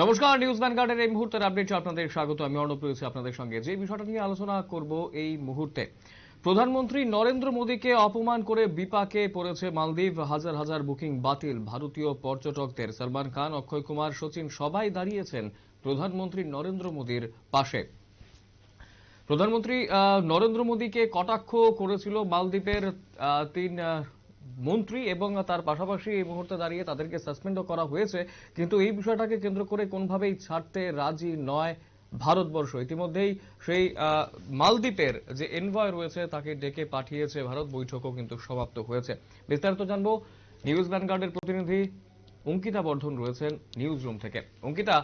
নমস্কার, নিউজ ভ্যানগার্ডের এই মুহূর্তের আপডেটে আপনাদের স্বাগত। আমি অর্ণব রয়েছে আপনাদের সঙ্গে। যে বিষয়টা নিয়ে আলোচনা করব এই মুহূর্তে, প্রধানমন্ত্রী নরেন্দ্র মোদীকে অপমান করে বিপাকে পড়েছে মালদ্বীপ। হাজার হাজার বুকিং বাতিল, ভারতীয় পর্যটকদের। সলমান খান, অক্ষয় কুমার, সচিন সবাই দাঁড়িয়েছেন প্রধানমন্ত্রী নরেন্দ্র মোদীর পাশে। প্রধানমন্ত্রী নরেন্দ্র মোদীকে কটাক্ষ করেছিল মালদ্বীপের তিন মন্ত্রী এবং তার পাশাপাশি এই মুহূর্তে দাঁড়িয়ে তাদেরকে সাসপেন্ডও করা হয়েছে। কিন্তু এই বিষয়টাকে কেন্দ্র করে কোনোভাবেই ছাড়তে রাজি নয় ভারতবর্ষ। ইতিমধ্যেই সেই মালদ্বীপের যে এনভয় রয়েছে তাকে ডেকে পাঠিয়েছে ভারত। বৈঠকও কিন্তু সমাপ্ত হয়েছে। বিস্তারিত জানব নিউজ ভ্যানগার্ডের প্রতিনিধি অঙ্কিতা বর্ধন রয়েছেন নিউজ রুম থেকে। অঙ্কিতা,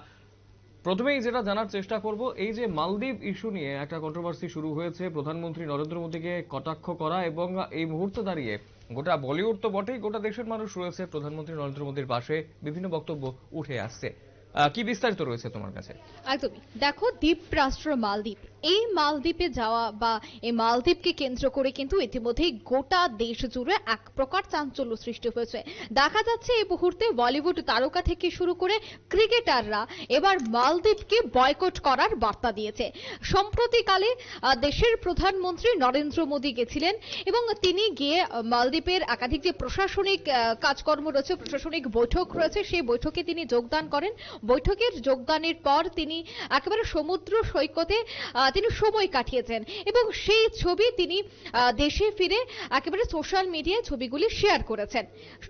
প্রথমেই যেটা জানার চেষ্টা করব, এই যে মালদ্বীপ ইস্যু নিয়ে একটা কন্ট্রোভার্সি শুরু হয়েছে। প্রধানমন্ত্রী নরেন্দ্র মোদীকে কটাক্ষ করা এবং এই মুহূর্তে দাঁড়িয়ে গোটা বলিউড তো বটেই, গোটা দেশের মানুষ রয়েছে, প্রধানমন্ত্রী নরেন্দ্র মোদীর পাশে বিভিন্ন বক্তব্য উঠে আসছে। কি বিস্তারিত রয়েছে তোমার কাছে? একদমই। দেখো দ্বীপ রাষ্ট্র মালদ্বীপ এই মালদ্বীপে যাওয়া বা এই মালদ্বীপকে কেন্দ্র করে কিন্তু ইতিমধ্যেই গোটা দেশ জুড়ে এক প্রকার চাঞ্চল্য সৃষ্টি হয়েছে। দেখা যাচ্ছে এই মুহূর্তে বলিউড তারকা থেকে শুরু করে ক্রিকেটাররা এবার মালদ্বীপকে বয়কট করার বার্তা দিয়েছে। সম্প্রতিকালে দেশের প্রধানমন্ত্রী নরেন্দ্র মোদী গেছিলেন এবং তিনি গিয়ে মালদ্বীপের একাধিক যে প্রশাসনিক কাজকর্ম রয়েছে, প্রশাসনিক বৈঠক রয়েছে, সেই বৈঠকে তিনি যোগদান করেন। বৈঠকের যোগদানের পর তিনি একেবারে সমুদ্র সৈকতে তিনি সময় কাটিয়েছেন। এবং সেই ছবি তিনি দেশে ফিরে একেবারে সোশ্যাল মিডিয়ায় ছবিগুলি শেয়ার করেছেন।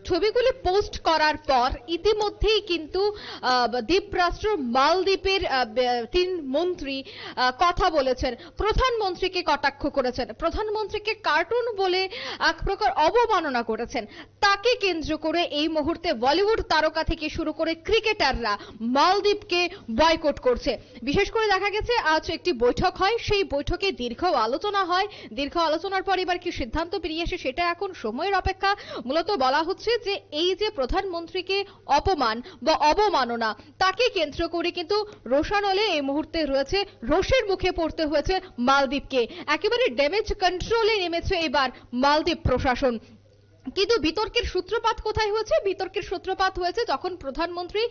ছবিগুলি পোস্ট করার পর ইতিমধ্যেই কিন্তু দ্বীপরাষ্ট্র মালদ্বীপের তিন মন্ত্রী কথা বলেছেন। প্রধানমন্ত্রীকে কটাক্ষ করেছেন। প্রধানমন্ত্রীকে কার্টুন বলে এক প্রকার অবমাননা করেছেন। তাকে কেন্দ্র করে এই মুহূর্তে বলিউড তারকা থেকে শুরু করে ক্রিকেটাররা মালদ্বীপকে বয়কট করছে। বিশেষ করে দেখা গেছে, আজ একটি বৈঠক হয়, সেই বৈঠকে দীর্ঘ আলোচনা হয়। দীর্ঘ আলোচনার পর এবার কি সিদ্ধান্ত বেরিয়ে আসে সেটা এখন সময়ের অপেক্ষা। মূলত বলা হচ্ছে যে, এই যে প্রধানমন্ত্রীকে অপমান বা অবমাননা, তাকে কেন্দ্র করে কিন্তু রোশানলে এই মুহূর্তে রয়েছে, রোষের মুখে পড়তে হয়েছে মালদ্বীপকে। একেবারে ড্যামেজ কন্ট্রোলে নেমেছে এবার মালদ্বীপ প্রশাসন। কিন্তু বিতর্কের সূত্রপাত কোথায় হয়েছে? বিতর্কের সূত্রপাত হয়েছে যখন প্রধানমন্ত্রী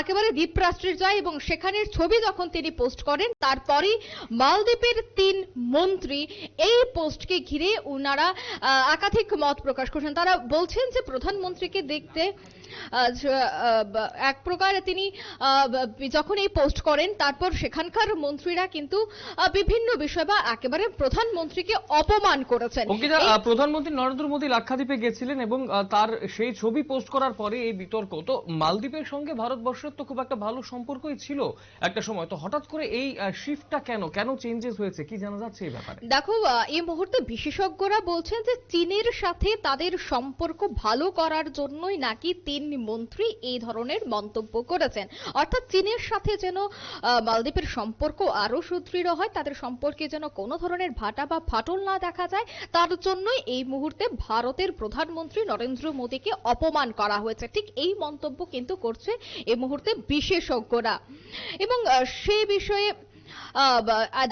একেবারে দ্বীপ রাষ্ট্রে যায় এবং সেখানের ছবি যখন তিনি পোস্ট করেন, তারপরেই মালদ্বীপের তিন মন্ত্রী এই পোস্টকে ঘিরে উনারা একাধিক মত প্রকাশ করছেন। তারা বলছেন যে প্রধানমন্ত্রীকে দেখতে এক প্রকার তিনি যখন এই পোস্ট করেন তারপর সেখানকার মন্ত্রীরা কিন্তু বিভিন্ন বিষয় বা একেবারে প্রধানমন্ত্রীকে অপমান করেছেন। প্রধানমন্ত্রী নরেন্দ্র মোদী লাক্ষাদ্বীপে গেছিলেন এবং তার সেই ছবি পোস্ট করার পরে এই বিতর্ক। তো মালদ্বীপের সঙ্গে ভারতবর্ষের তো খুব একটা ভালো সম্পর্কই ছিল একটা সময়। তো হঠাৎ করে এই শিফটটা কেন কেন চেঞ্জেস হয়েছে? কি জানা যাচ্ছে এই ব্যাপারে? দেখো এই মুহূর্তে বিশেষজ্ঞরা বলছেন যে চীনের সাথে তাদের সম্পর্ক ভালো করার জন্যই নাকি তিন মন্ত্রী এই ধরনের মন্তব্য করেছেন। অর্থাৎ চীনের সাথে যেন মালদ্বীপের সম্পর্ক আরও সুদৃঢ় হয়, তাদের সম্পর্কে যেন কোনো ধরনের ভাটা বা ফাটল না দেখা যায়, তার জন্যই এই মুহূর্তে ভারতের প্রধানমন্ত্রী নরেন্দ্র মোদীকে অপমান করা হয়েছে। ঠিক এই মন্তব্য কিন্তু করছে এই মুহূর্তে বিশেষজ্ঞরা। এবং সেই বিষয়ে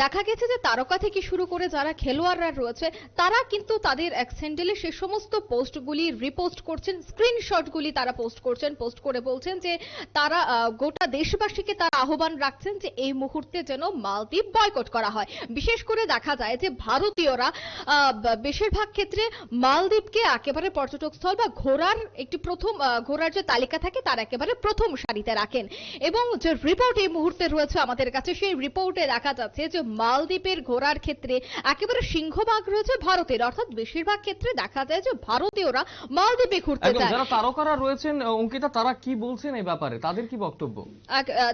দেখা গেছে যে তারকা থেকে শুরু করে যারা খেলোয়াড়রা রয়েছে, তারা কিন্তু তাদের এক স্যান্ডেলে সে সমস্ত পোস্টগুলি রিপোস্ট করছেন স্ক্রিনশটগুলি তারা পোস্ট করছেন পোস্ট করে বলছেন যে তারা গোটা দেশবাসীকে তারা আহ্বান রাখছেন যে এই মুহূর্তে যেন মালদ্বীপ বয়কট করা হয়। বিশেষ করে দেখা যায় যে ভারতীয়রা বেশিরভাগ ক্ষেত্রে মালদ্বীপকে একেবারে পর্যটক স্থল বা ঘোরার একটি প্রথম ঘোরার যে তালিকা থাকে, তার একেবারে প্রথম সারিতে রাখেন। এবং যে রিপোর্ট এই মুহূর্তে রয়েছে আমাদের কাছে, সেই রিপোর্টে দেখা যাচ্ছে যে মালদ্বীপের ঘোরার ক্ষেত্রে একেবারে সিংহভাগ রয়েছে ভারতের। অর্থাৎ বেশিরভাগ ক্ষেত্রে দেখা যায় যে ভারতীয়রা মালদ্বীপে ঘুরতে যায়। যারা তারকারা রয়েছেন অঙ্কিতা তারা কি বলছেন এই ব্যাপারে? তাদের কি বক্তব্য?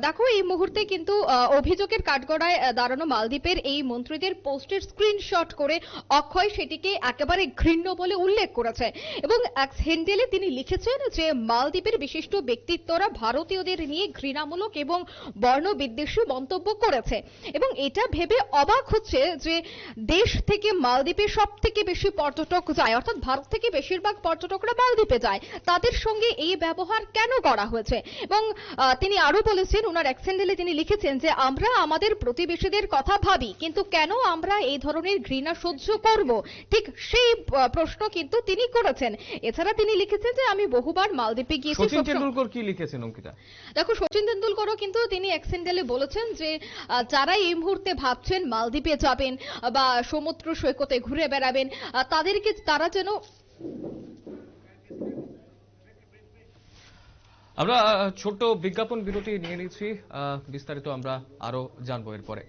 দেখো এই মুহূর্তে কিন্তু অভিযোগের কাঠগড়ায় দাঁড়ানো মালদ্বীপের এই মন্ত্রীদের পোস্টের স্ক্রিনশট করে অক্ষয় সেটিকে একেবারে ঘৃণ্য বলে উল্লেখ করেছে। এবং এক হ্যান্ডেলে তিনি লিখেছেন যে মালদ্বীপের বিশিষ্ট ব্যক্তিত্বরা ভারতীয়দের নিয়ে ঘৃণামূলক এবং বর্ণ বিদ্বেষী মন্তব্য করেছে। এবং এটা ভেবে অবাক হচ্ছে যে দেশ থেকে মালদ্বীপে সব থেকে বেশি পর্যটক যায় অর্থাৎ ভারত থেকে বেশিরভাগ পর্যটকরা মালদ্বীপে যায়। তাদের সঙ্গে এই ব্যবহার কেন করা হয়েছে? এবং তিনি আরও বলেছেন ওনার অ্যাক্সেন্ডেলে তিনি লিখেছেন যে আমরা আমাদের প্রতিবেশীদের কথা ভাবি কিন্তু কেন আমরা এই ধরনের ঘৃণা সহ্য করব? ঠিক সেই প্রশ্ন কিন্তু তিনি করেছেন। এছাড়া তিনি লিখেছেন যে আমি বহুবার মালদ্বীপে গিয়েছি সচিন তেন্ডুলকর কি লিখেছেন অঙ্কিতা? দেখো সচিন তেন্ডুলকরও কিন্তু তিনি অ্যাক্সেন্ডেলে বলেছেন যে যারা এই মুহূর্তে ভাবছেন মালদ্বীপে যাবেন বা সমুদ্র সৈকতে ঘুরে বেড়াবেন তাদেরকে তারা যেন আমরা ছোট বিজ্ঞাপন বিরতি নিয়ে নিচ্ছি। বিস্তারিত আমরা আরও জানব এরপরে।